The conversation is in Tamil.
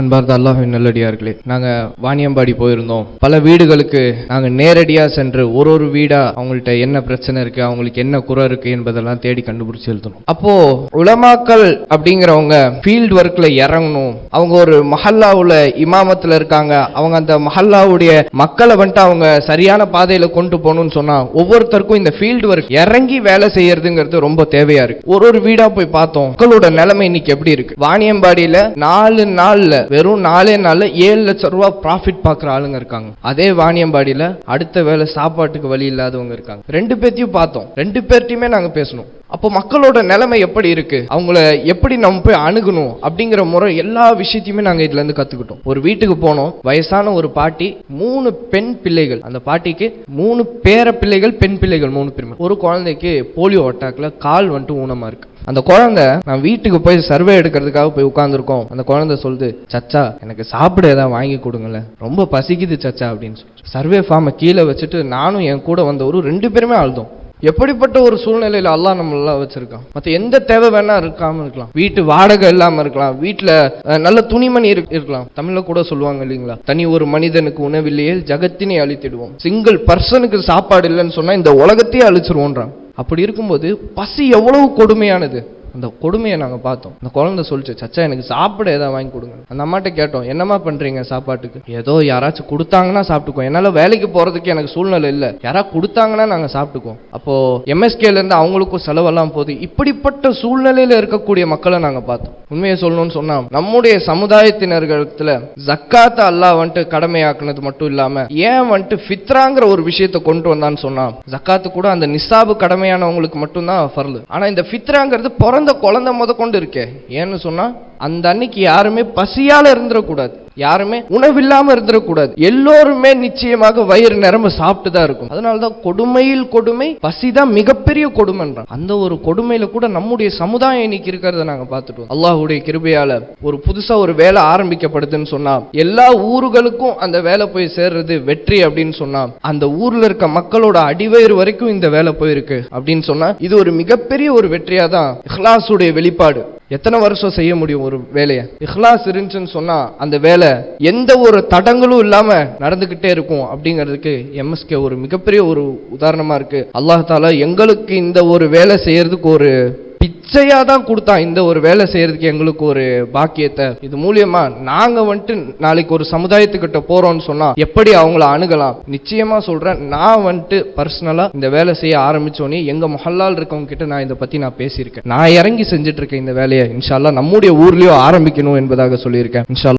அன்பார்ந்த அல்லாஹின் நல்லடியார்களே நாங்க வாணியம்பாடி போயிருந்தோம். பல வீடுகளுக்கு நாங்க நேரடியா சென்று ஒரு ஒரு வீடா அவங்கள்ட்ட என்ன பிரச்சனை இருக்கு அவங்களுக்கு என்ன குறை இருக்கு என்பதெல்லாம் தேடி கண்டுபிடிச்சு எழுதணும். அப்போ உலமாக்கள் அப்படிங்கிறவங்க ஃபீல்ட் ஒர்க்ல இறங்கணும். அவங்க ஒரு மஹல்லாவுல இமாமத்துல இருக்காங்க. அவங்க அந்த மஹல்லாவுடைய மக்களை வந்துட்டு அவங்க சரியான பாதையில கொண்டு போகணும்னு சொன்னா ஒவ்வொருத்தருக்கும் இந்த ஃபீல்டு ஒர்க் இறங்கி வேலை செய்யறதுங்கிறது ரொம்ப தேவையா இருக்கு. ஒரு ஒரு வீடா போய் பார்த்தோம். மக்களோட நிலைமை இன்னைக்கு எப்படி இருக்கு? வாணியம்பாடியில நாலு நாள்ல வெறும் நாலே நாளில் ஏழு லட்சம் ரூபா ப்ராஃபிட் பார்க்குற ஆளுங்க இருக்காங்க. அதே வாணியம்பாடியில் அடுத்த வேலை சாப்பாட்டுக்கு வழி இல்லாதவங்க இருக்காங்க. ரெண்டு பேர்த்தையும் பார்த்தோம். ரெண்டு பேர்ட்டையுமே நாங்கள் பேசணும். அப்போ மக்களோட நிலைமை எப்படி இருக்கு? அவங்கள எப்படி நம்ம போய் அணுகணும்? அப்படிங்கிற முறை எல்லா விஷயத்தையுமே நாங்க இதுல இருந்து கத்துக்கிட்டோம். ஒரு வீட்டுக்கு போனோம். வயசான ஒரு பாட்டி மூணு பெண் பிள்ளைகள். அந்த பாட்டிக்கு மூணு பேர பிள்ளைகள் பெண் பிள்ளைகள் மூணு பேருமே ஒரு குழந்தைக்கு போலியோ அட்டாக்ல கால் வந்துட்டு ஊனமா இருக்கு. அந்த குழந்தை நான் வீட்டுக்கு போய் சர்வே எடுக்கிறதுக்காக போய் உட்காந்துருக்கோம் அந்த குழந்தை சொல்லுது சச்சா எனக்கு சாப்பிட ஏதாவது வாங்கி கொடுங்களேன். ரொம்ப பசிக்குது சச்சா அப்படின்னு சொல்லி. சர்வே ஃபார்மை கீழே வச்சுட்டு நானும் என் கூட வந்தவரும் ரெண்டு பேருமே அழுதோம் எப்படிப்பட்ட ஒரு சூழ்நிலையில அல்லாஹ் நம்ம எல்லாம் வச்சிருக்கான்? மத்த எந்த தேவை வேணா இருக்காம இருக்கலாம். வீட்டு வாடகை இல்லாம இருக்கலாம். வீட்டுல நல்ல துணிமணி இருக்கலாம். தமிழ்ல கூட சொல்லுவாங்க இல்லைங்களா? தனி ஒரு மனிதனுக்கு உணவில்லையே ஜகத்தினை அழித்திடுவோம். சிங்கிள் பர்சனுக்கு சாப்பாடு இல்லைன்னு சொன்னா இந்த உலகத்தையே அழிச்சிருவோன்றான். அப்படி இருக்கும்போது பசி எவ்வளவு கொடுமையானது? அந்த கொடுமையை நாங்கள் பார்த்தோம். அந்த குழந்தை சொல்லிச்சு சச்சா எனக்கு சாப்பிட ஏதாவது வாங்கி கொடுங்க. அந்த அம்மாட்ட கேட்டோம் என்னம்மா பண்றீங்க சாப்பாட்டுக்கு? ஏதோ யாராச்சும் கொடுத்தாங்கன்னா சாப்பிட்டுக்குவோம். என்னால் வேலைக்கு போறதுக்கு எனக்கு சூழ்நிலை இல்லை. யாராவது கொடுத்தாங்கன்னா நாங்கள் சாப்பிட்டுக்குவோம். அப்போ எம்எஸ்கேல இருந்து அவங்களுக்கும் செலவெல்லாம் போகுது இப்படிப்பட்ட சூழ்நிலையில இருக்கக்கூடிய மக்களை நாங்கள் பார்த்தோம். உண்மையை சொல்லணும்னு சொன்னா நம்முடைய சமுதாயத்தினர்களத்துல ஜக்காத்த அல்லாஹ் வந்துட்டு கடமையாக்குனது மட்டும் இல்லாம ஏன் வந்துட்டு ஃபித்ராங்கிற ஒரு விஷயத்தை கொண்டு வந்தான்னு சொன்னா ஜக்காத்து கூட அந்த நிசாபு கடமையானவங்களுக்கு மட்டும்தான் ஃபர்லு. ஆனா இந்த ஃபித்ராங்கிறது பிறந்த குழந்தை முத கொண்டு இருக்கே. ஏன்னு சொன்னா அந்த அன்னைக்கு யாருமே பசியால இருந்துடக்கூடாது. யாருமே உணவில்லாம இருந்துடக்கூடாது எல்லோருமே நிச்சயமாக வயிறு நிரம்ப சாப்பிட்டு தான் இருக்கும். அதனாலதான் கொடுமையில் கொடுமை பசிதான் மிகப்பெரிய கொடுமைன்றான். அந்த ஒரு கொடுமையில கூட நம்முடைய சமுதாயம் இன்னைக்கு இருக்கிறத நாங்க பார்த்துட்டோம். அல்லாஹுடைய கிருபையால ஒரு புதுசா ஒரு வேலை ஆரம்பிக்கப்படுதுன்னு சொன்னா எல்லா ஊர்களுக்கும் அந்த வேலை போய் சேர்றது வெற்றி அப்படின்னு சொன்னா அந்த ஊர்ல இருக்க மக்களோட அடிவயிறு வரைக்கும் இந்த வேலை போயிருக்கு அப்படின்னு சொன்னா இது ஒரு மிகப்பெரிய ஒரு வெற்றியா தான் வெளிப்பாடு. எத்தனை வருஷம் செய்ய முடியும் ஒரு வேலையை? இஹ்லாஸ் இருந்துச்சுன்னு சொன்னா அந்த வேலை எந்த ஒரு தடங்களும் இல்லாம நடந்துகிட்டே இருக்கும் அப்படிங்கிறதுக்கு எம்எஸ்கே ஒரு மிகப்பெரிய ஒரு உதாரணமா இருக்கு. அல்லாஹத்தால எங்களுக்கு இந்த ஒரு வேலை செய்யறதுக்கு ஒரு பிச்சையாக தான் கொடுத்தான். இந்த ஒரு வேலை செய்யறதுக்கு எங்களுக்கு ஒரு பாக்கியத்தை. இது மூலியமா நாங்கள் வந்துட்டு நாளைக்கு ஒரு சமுதாயத்துக்கிட்ட போகிறோம்னு சொன்னால் எப்படி அவங்கள அணுகலாம்? நிச்சயமாக சொல்கிறேன் நான் வந்துட்டு பர்சனலாக இந்த வேலை செய்ய ஆரம்பிச்சோன்னே எங்கள் மொஹல்லால் இருக்கவங்க கிட்ட நான் இதை பற்றி நான் பேசியிருக்கேன். நான் இறங்கி செஞ்சுட்டு இருக்கேன் இந்த வேலையை இன்ஷால்லா நம்முடைய ஊர்லேயும் ஆரம்பிக்கணும் என்பதாக சொல்லியிருக்கேன். இன்ஷால்லா